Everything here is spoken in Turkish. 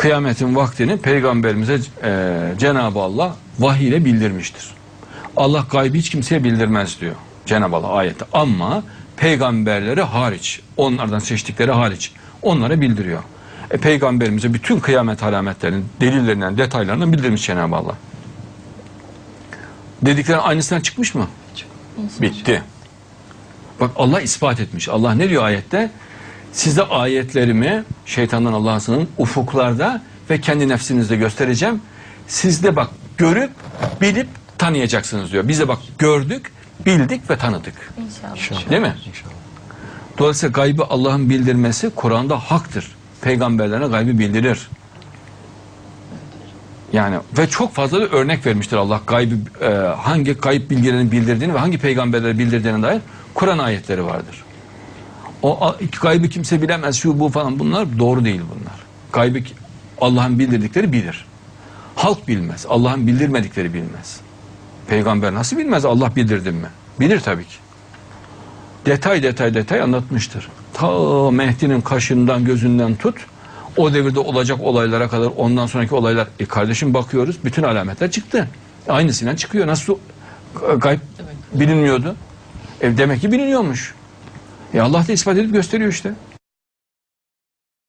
kıyametin vaktini peygamberimize e, Cenab-ı Allah vahiy ile bildirmiştir. Allah gaybı hiç kimseye bildirmez diyor Cenab-ı Allah ayette. Ama peygamberleri hariç, onlardan seçtikleri hariç onlara bildiriyor. E, peygamberimize bütün kıyamet alametlerinin, delillerinden, detaylarını bildirmiş Cenab-ı Allah. Dediklerin aynısından çıkmış mı? Bitti. Bak Allah ispat etmiş. Allah ne diyor ayette? Size ayetlerimi şeytandan Allah'a sığının ufuklarda ve kendi nefsinizde göstereceğim. Siz de bak görüp bilip tanıyacaksınız diyor. Biz de bak gördük, bildik ve tanıdık. İnşallah. Değil mi? Dolayısıyla gaybı Allah'ın bildirmesi Kur'an'da haktır. Peygamberlerine gaybı bildirir. Yani ve çok fazla da örnek vermiştir Allah gaybı e, hangi gayb bilgilerini bildirdiğini ve hangi peygamberleri bildirdiğine dair Kur'an ayetleri vardır. O gaybı kimse bilemez şu bu falan bunlar doğru değil bunlar. Gaybı ki- Allah'ın bildirdikleri bilir. Halk bilmez. Allah'ın bildirmedikleri bilmez. Peygamber nasıl bilmez Allah bildirdim mi? Bilir tabii ki detay detay detay anlatmıştır. Ta Mehdi'nin kaşından gözünden tut o devirde olacak olaylara kadar ondan sonraki olaylar e kardeşim bakıyoruz bütün alametler çıktı. Aynısıyla çıkıyor. Nasıl gayb bilinmiyordu? E demek ki biliniyormuş. E Allah da ispat edip gösteriyor işte.